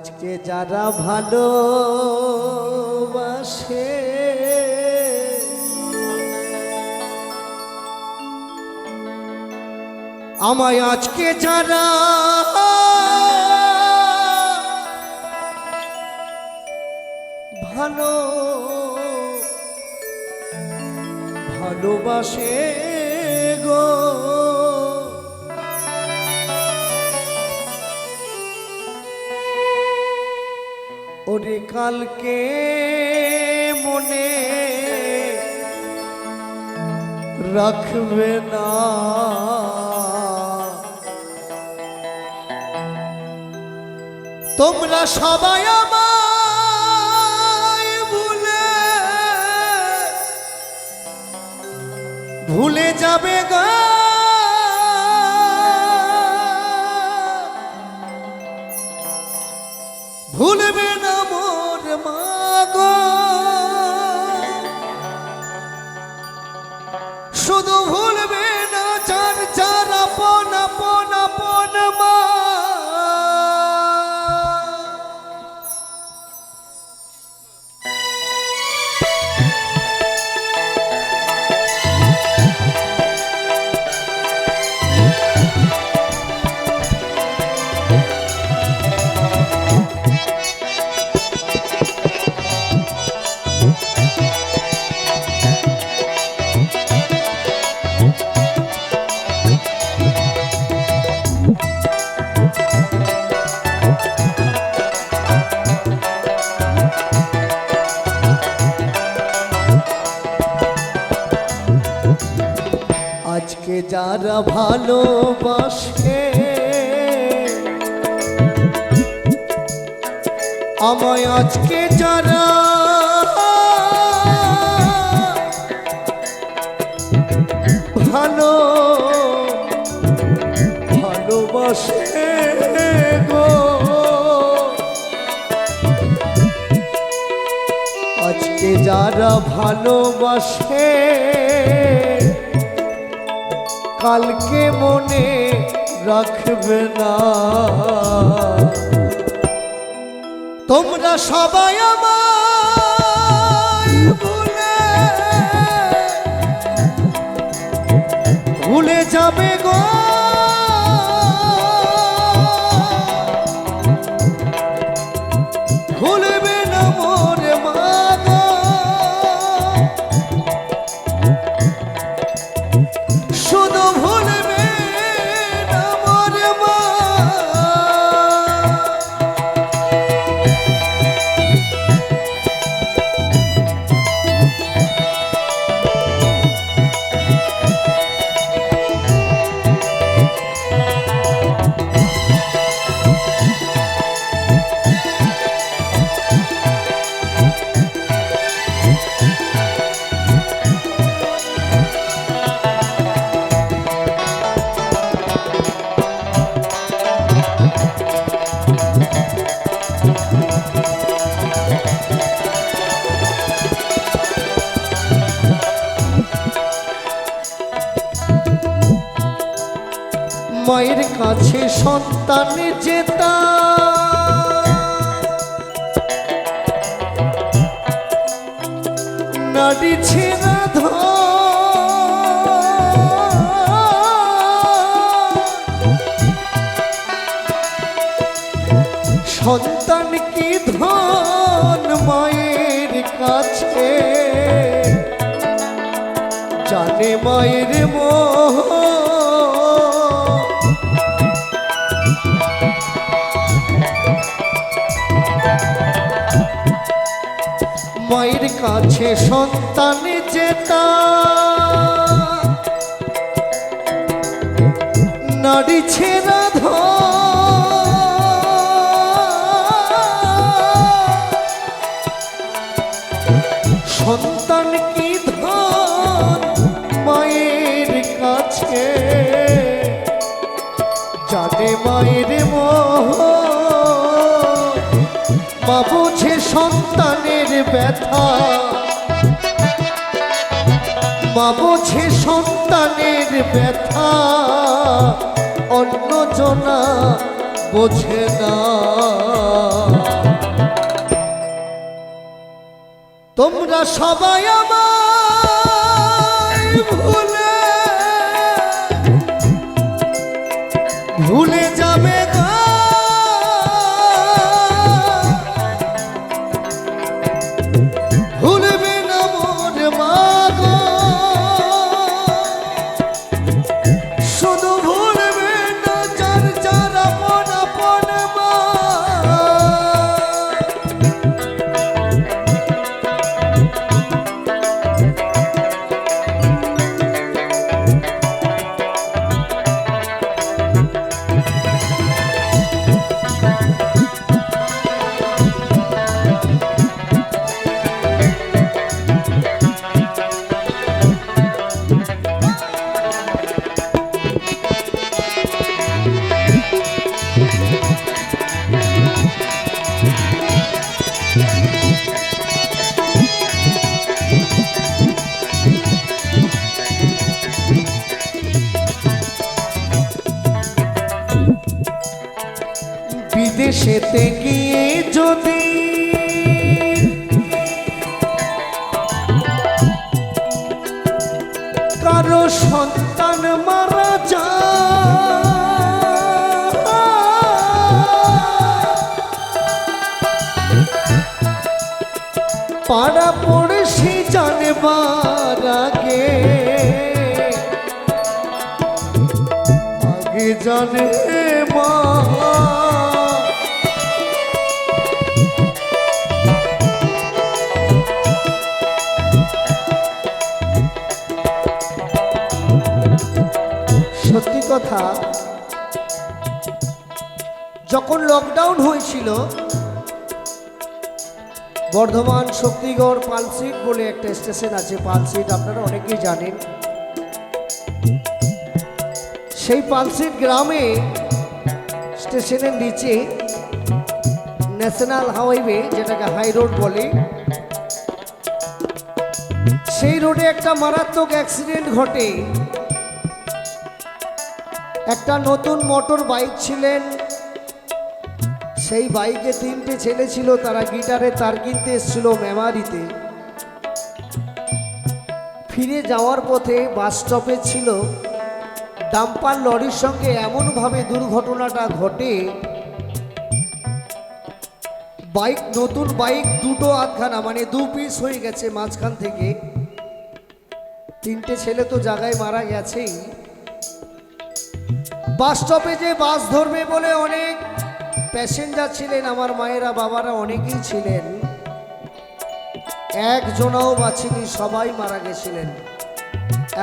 আজকে যারা ভালো বাসে আমায় আজকে যারা ভালো ভালোবাসে গো। কালকে মনে রাখবে না। তোমরা সবাই আমায় ভুলে ভুলে যাবে গা। ভালোবাসে। আমায় আজকে যারা ভালো ভালোবাসে গো আজকে যারা ভালোবাসে কালকে মনে রাখবে না। তোমরা সবাই আমায় ভুলে ভুলে যাবে গো। কাছে সন্তান জেতা নারী ছেড়া ধর সন্তান কি ধন মায়ের কাছে? জানে মায়ের মোহ কাছে সন্তান যেতা নারী ছেড়া সন্তান ব্যথা। মা বুঝে সন্তানের ব্যথা অন্য জনা বোঝে না। তোমরা সবাই আমায় ভুলে ভুলে বিদেশেতে গিয়ে যদি কারও সন্তান মারা যায় পাড়া পড়শি জানবার আগে। আগে জানে কথা, যখন লকডাউন হয়েছিল, বর্ধমান শক্তিগড় পালসিট বলে একটা স্টেশন আছে পালসিট আপনারা অনেকেই জানেন। সেই পালসিট গ্রামে স্টেশনের নিচে ন্যাশনাল হাইওয়ে যেটাকে হাই রোড বলে, সেই রোডে একটা মারাত্মক অ্যাক্সিডেন্ট ঘটে। একটা নতুন মোটর বাইক ছিলেন। সেই বাইকে তিনটে ছেলে ছিল, তারা গিটারে তার কিনতে এসেছিল মেমারিতে। ফিরে যাওয়ার পথে বাস স্টপে ছিল। ডাম্পার লরির সঙ্গে এমনভাবে দুর্ঘটনাটা ঘটে, বাইক, নতুন বাইক, দুটো আধখানা মানে দু পিস হয়ে গেছে মাঝখান থেকে। তিনটে ছেলে তো জায়গায় মারা গেছেই। বাস স্টপে যে বাস ধরবে বলে অনেক প্যাসেঞ্জার ছিলেন, আমার মায়েরা, বাবারা অনেকেই ছিলেন। একজনাও বাঁচেনি, সবাই মারা গেছিলেন।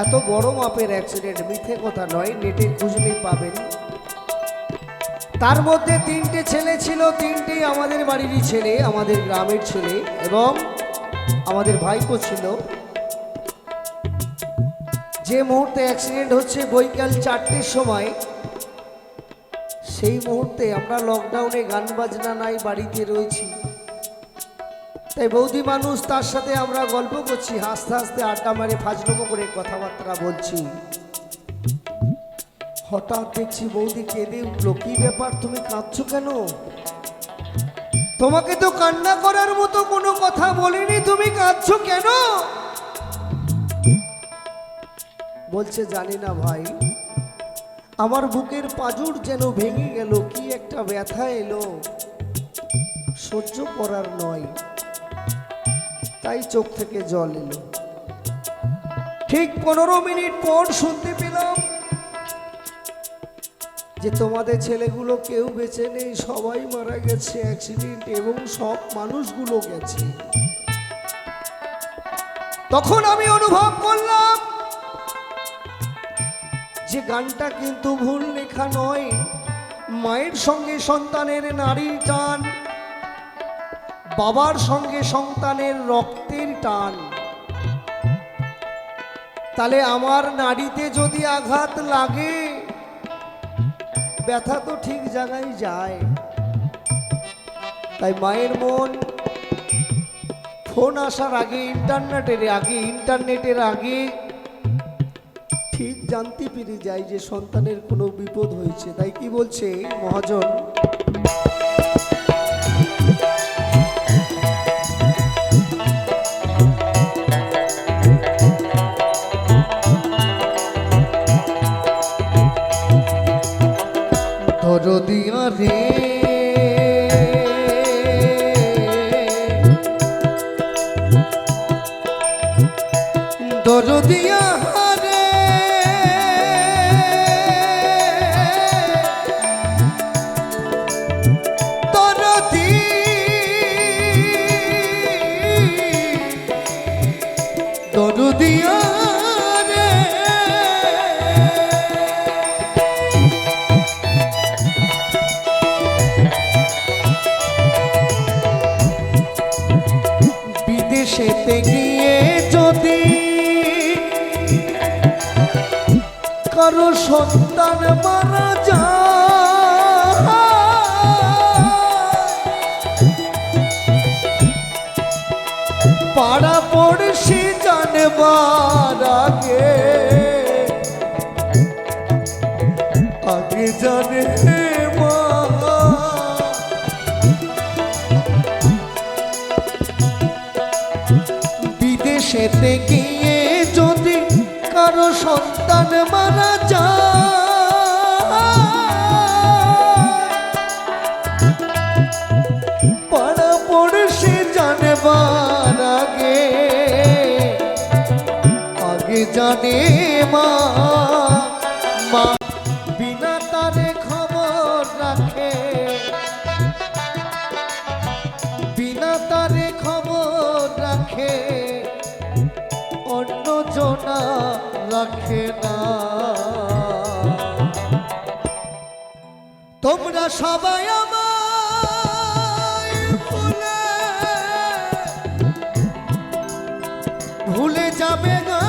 এত বড় মাপের অ্যাক্সিডেন্ট মিথ্যে কথা নয় নেটে খুঁজলেই পাবেন। তার মধ্যে তিনটে ছেলে ছিল, তিনটে আমাদের বাড়িরই ছেলে, আমাদের গ্রামের ছেলে এবং আমাদের ভাইপো ছিল। যে মুহূর্তে অ্যাক্সিডেন্ট হচ্ছে, বৈকাল চারটের সময় সেই মুহূর্তে আমরা লকডাউনে গান বাজনা নাই, বাড়িতে রয়েছি। তাই বৌদি মানুষ, তার সাথে আমরা গল্প করছি, হাসতে হাসতে আড্ডা মারে, ফাজলমো করে কথাবার্তা বলছি। হঠাৎ দেখছি বৌদি কেঁদে উঠল, কি ব্যাপার, তুমি কাঁদছো কেন? তোমাকে তো কান্না করার মতো কোনো কথা বলিনি, তুমি কাঁদছো কেন? বলছে, জানি না ভাই। আমার বুকের পাজুর যেন ভেঙে গেল, কি একটা ব্যথা এলো। সহ্য করার নয়, তাই চোখ থেকে জল এলো। ঠিক পনেরো মিনিট পর শুনতে পেলাম যে তোমাদের ছেলেগুলো কেউ বেঁচে নেই, সবাই মারা গেছে অ্যাক্সিডেন্ট এবং সব মানুষগুলো গেছে। তখন আমি অনুভব করলাম যে গানটা কিন্তু ভুল লেখা নয়, মায়ের সঙ্গে সন্তানের নারীর টান, বাবার সঙ্গে সন্তানের রক্তের টান। তাহলে আমার নারীতে যদি আঘাত লাগে, ব্যথা তো ঠিক জায়গায় যায়। তাই মায়ের মন, ফোন আসার আগে, ইন্টারনেটের আগে ইন্টারনেটের আগে জানতে পেরে যায় যে সন্তানের কোনো বিপদ হয়েছে। তাই কি বলছে মহাজন? দরদিয়া রে দরদিয়া কারও সন্তান মারা পাড়া পড়শি জানবার আগে আগে জানে গিয়ে যদি কারও সন্তান মারা আগে জানে মা রাখে না। তোমরা সবাই ভুলে ভুলে যাবে না।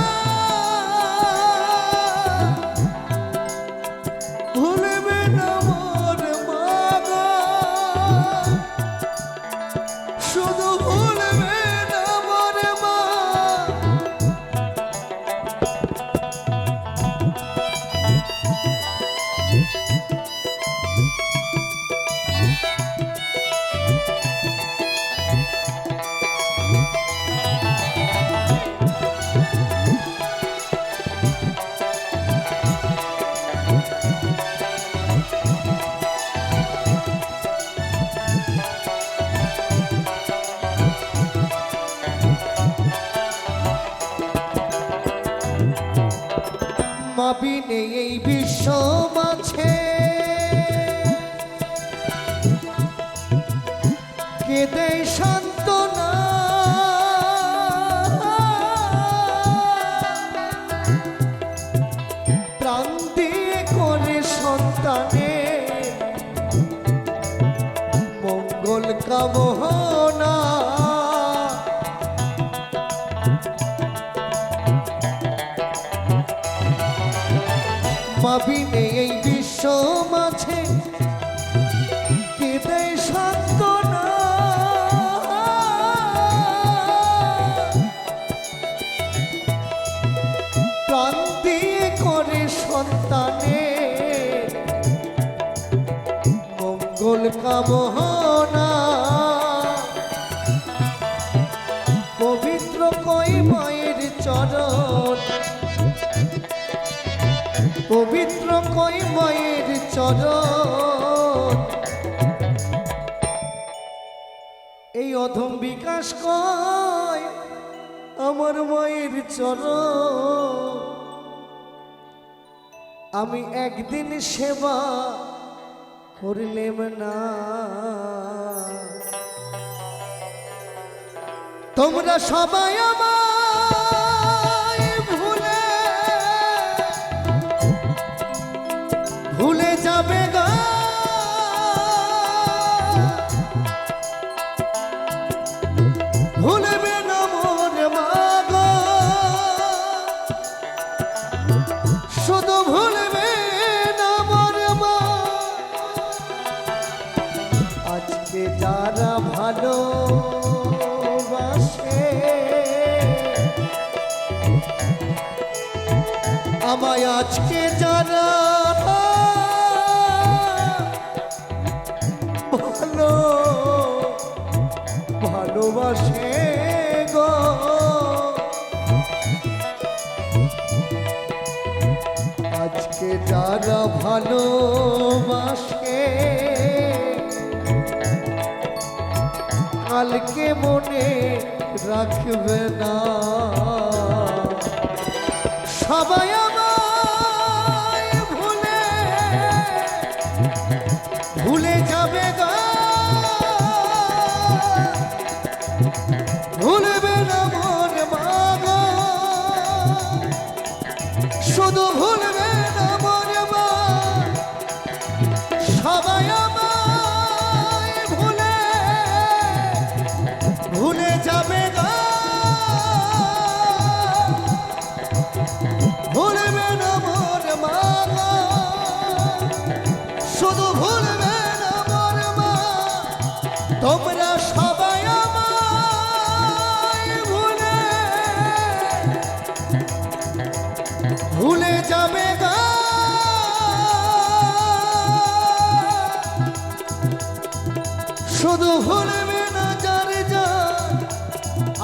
মঙ্গল কামনা মাবিনে এই বিশ্ব মাঝে কেদে সান্ত্বনা প্রাণ দিয়ে করে সন্তানে মঙ্গল কামনা চরণ এই অধম বিকাশ কয় আমার মায়ের চরণ। আমি একদিন সেবা করিলেম না। তোমরা সবাই আমায় ভালোবাসে গো। আজকে যারা ভালোবাসে কালকে মনে রাখবে না। সবাই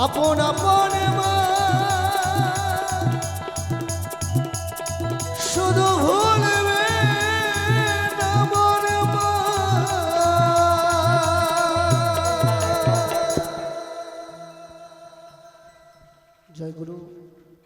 আপন আপন শুধু ভুলবে জয় গুরু।